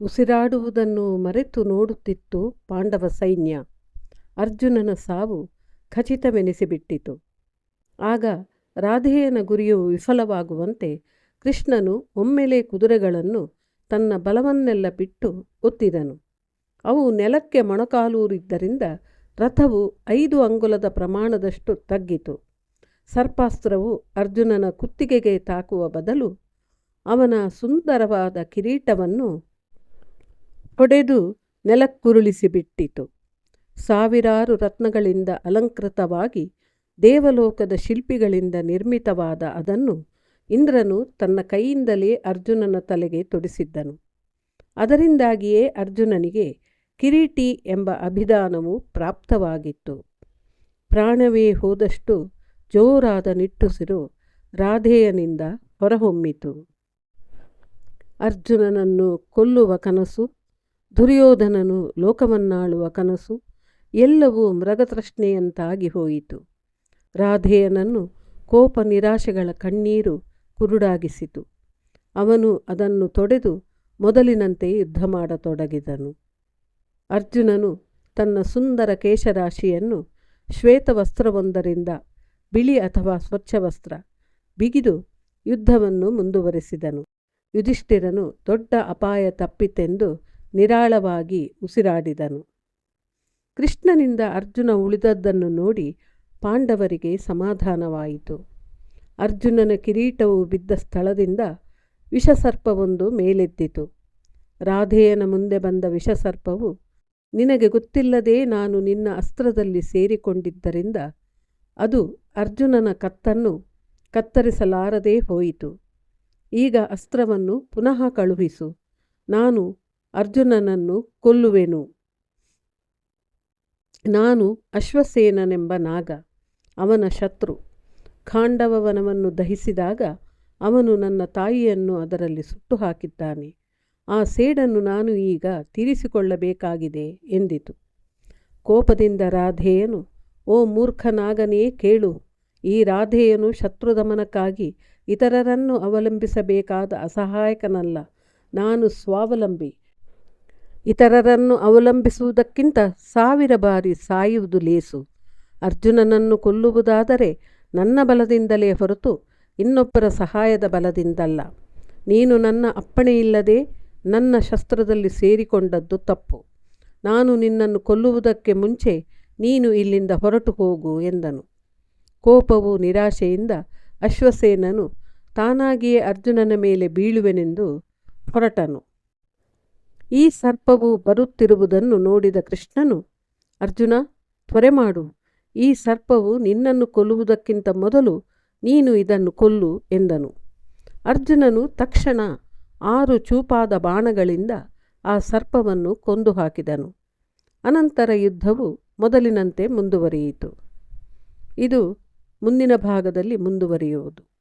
ಉಸಿರಾಡುವುದನ್ನು ಮರೆತು ನೋಡುತ್ತಿತ್ತು ಪಾಂಡವ ಸೈನ್ಯ. ಅರ್ಜುನನ ಸಾವು ಖಚಿತವೆನಿಸಿಬಿಟ್ಟಿತು. ಆಗ ರಾಧೆಯನ ಗುರಿಯು ವಿಫಲವಾಗುವಂತೆ ಕೃಷ್ಣನು ಒಮ್ಮೆಲೆ ಕುದುರೆಗಳನ್ನು ತನ್ನ ಬಲವನ್ನೆಲ್ಲ ಬಿಟ್ಟು ಒತ್ತಿದನು. ಅವು ನೆಲಕ್ಕೆ ಮೊಣಕಾಲೂರಿದ್ದರಿಂದ ರಥವು ಐದು ಅಂಗುಲದ ಪ್ರಮಾಣದಷ್ಟು ತಗ್ಗಿತು. ಸರ್ಪಾಸ್ತ್ರವು ಅರ್ಜುನನ ಕುತ್ತಿಗೆಗೆ ತಾಕುವ ಬದಲು ಅವನ ಸುಂದರವಾದ ಕಿರೀಟವನ್ನು ಹೊಡೆದು ನೆಲಕ್ಕುರುಳಿಸಿಬಿಟ್ಟಿತು. ಸಾವಿರಾರು ರತ್ನಗಳಿಂದ ಅಲಂಕೃತವಾಗಿ ದೇವಲೋಕದ ಶಿಲ್ಪಿಗಳಿಂದ ನಿರ್ಮಿತವಾದ ಅದನ್ನು ಇಂದ್ರನು ತನ್ನ ಕೈಯಿಂದಲೇ ಅರ್ಜುನನ ತಲೆಗೆ ತೊಡಿಸಿದ್ದನು. ಅದರಿಂದಾಗಿಯೇ ಅರ್ಜುನನಿಗೆ ಕಿರೀಟಿ ಎಂಬ ಅಭಿಧಾನವು ಪ್ರಾಪ್ತವಾಗಿತ್ತು. ಪ್ರಾಣವೇ ಹೋದಷ್ಟು ಜೋರಾದ ನಿಟ್ಟುಸಿರು ರಾಧೇಯನಿಂದ ಹೊರಹೊಮ್ಮಿತು. ಅರ್ಜುನನನ್ನು ಕೊಲ್ಲುವ ಕನಸು ದುರ್ಯೋಧನನು ಲೋಕವನ್ನಾಳುವ ಕನಸು ಎಲ್ಲವೂ ಮೃಗತೃಷ್ಣೆಯಂತಾಗಿ ಹೋಯಿತು. ರಾಧೆಯನನ್ನು ಕೋಪ ನಿರಾಶೆಗಳ ಕಣ್ಣೀರು ಕುರುಡಾಗಿಸಿತು. ಅವನು ಅದನ್ನು ತೊಡೆದು ಮೊದಲಿನಂತೆ ಯುದ್ಧ ಮಾಡತೊಡಗಿದನು. ಅರ್ಜುನನು ತನ್ನ ಸುಂದರ ಕೇಶರಾಶಿಯನ್ನು ಶ್ವೇತವಸ್ತ್ರವೊಂದರಿಂದ ಬಿಳಿ ಅಥವಾ ಸ್ವಚ್ಛವಸ್ತ್ರ ಬಿಗಿದು ಯುದ್ಧವನ್ನು ಮುಂದುವರೆಸಿದನು. ಯುಧಿಷ್ಠಿರನು ದೊಡ್ಡ ಅಪಾಯ ತಪ್ಪಿತೆಂದು ನಿರಾಳವಾಗಿ ಉಸಿರಾಡಿದನು. ಕೃಷ್ಣನಿಂದ ಅರ್ಜುನ ಉಳಿದದ್ದನ್ನು ನೋಡಿ ಪಾಂಡವರಿಗೆ ಸಮಾಧಾನವಾಯಿತು. ಅರ್ಜುನನ ಕಿರೀಟವು ಬಿದ್ದ ಸ್ಥಳದಿಂದ ವಿಷಸರ್ಪವೊಂದು ಮೇಲೆದ್ದಿತು. ರಾಧೆಯನ ಮುಂದೆ ಬಂದ ವಿಷಸರ್ಪವು, ನಿನಗೆ ಗೊತ್ತಿಲ್ಲದೆ ನಾನು ನಿನ್ನ ಅಸ್ತ್ರದಲ್ಲಿ ಸೇರಿಕೊಂಡಿದ್ದರಿಂದ ಅದು ಅರ್ಜುನನ ಕತ್ತನ್ನು ಕತ್ತರಿಸಲಾರದೇ ಹೋಯಿತು. ಈಗ ಅಸ್ತ್ರವನ್ನು ಪುನಃ ಕಳುಹಿಸು. ನಾನು ಅರ್ಜುನನನ್ನು ಕೊಲ್ಲುವೆನು. ನಾನು ಅಶ್ವಸೇನನೆಂಬ ನಾಗ, ಅವನ ಶತ್ರು. ಖಾಂಡವವನವನ್ನು ದಹಿಸಿದಾಗ ಅವನು ನನ್ನ ತಾಯಿಯನ್ನು ಅದರಲ್ಲಿ ಸುಟ್ಟು ಹಾಕಿದ್ದಾನೆ ಆ ಸೇಡನ್ನು ನಾನು ಈಗ ತೀರಿಸಿಕೊಳ್ಳಬೇಕಾಗಿದೆ ಎಂದಿತು. ಕೋಪದಿಂದ ರಾಧೇಯನು, ಓ ಮೂರ್ಖನಾಗನೇ ಕೇಳು. ಈ ರಾಧೆಯನು ಶತ್ರುದಮನಕ್ಕಾಗಿ ಇತರರನ್ನು ಅವಲಂಬಿಸಬೇಕಾದ ಅಸಹಾಯಕನಲ್ಲ. ನಾನು ಸ್ವಾವಲಂಬಿ. ಇತರರನ್ನು ಅವಲಂಬಿಸುವುದಕ್ಕಿಂತ ಸಾವಿರ ಬಾರಿ ಸಾಯುವುದು ಲೇಸು. ಅರ್ಜುನನನ್ನು ಕೊಲ್ಲುವುದಾದರೆ ನನ್ನ ಬಲದಿಂದಲೇ ಹೊರತು ಇನ್ನೊಬ್ಬರ ಸಹಾಯದ ಬಲದಿಂದಲ್ಲ. ನೀನು ನನ್ನ ಅಪ್ಪಣೆಯಿಲ್ಲದೆ ನನ್ನ ಶಸ್ತ್ರದಲ್ಲಿ ಸೇರಿಕೊಂಡದ್ದು ತಪ್ಪು. ನಾನು ನಿನ್ನನ್ನು ಕೊಲ್ಲುವುದಕ್ಕೆ ಮುಂಚೆ ನೀನು ಇಲ್ಲಿಂದ ಹೊರಟು ಹೋಗು ಎಂದನು. ಕೋಪವು ನಿರಾಶೆಯಿಂದ ಅಶ್ವಸೇನನು ತಾನಾಗಿಯೇ ಅರ್ಜುನನ ಮೇಲೆ ಬೀಳುವೆನೆಂದು ಹೊರಟನು. ಈ ಸರ್ಪವು ಬರುತ್ತಿರುವುದನ್ನು ನೋಡಿದ ಕೃಷ್ಣನು, ಅರ್ಜುನ, ತ್ವರೆ ಮಾಡು. ಈ ಸರ್ಪವು ನಿನ್ನನ್ನು ಕೊಲ್ಲುವುದಕ್ಕಿಂತ ಮೊದಲು ನೀನು ಇದನ್ನು ಕೊಲ್ಲು ಎಂದನು. ಅರ್ಜುನನು ತಕ್ಷಣ ಆರು ಚೂಪಾದ ಬಾಣಗಳಿಂದ ಆ ಸರ್ಪವನ್ನು ಕೊಂದು ಹಾಕಿದನು ಅನಂತರ ಯುದ್ಧವು ಮೊದಲಿನಂತೆ ಮುಂದುವರಿಯಿತು. ಇದು ಮುಂದಿನ ಭಾಗದಲ್ಲಿ ಮುಂದುವರಿಯುವುದು.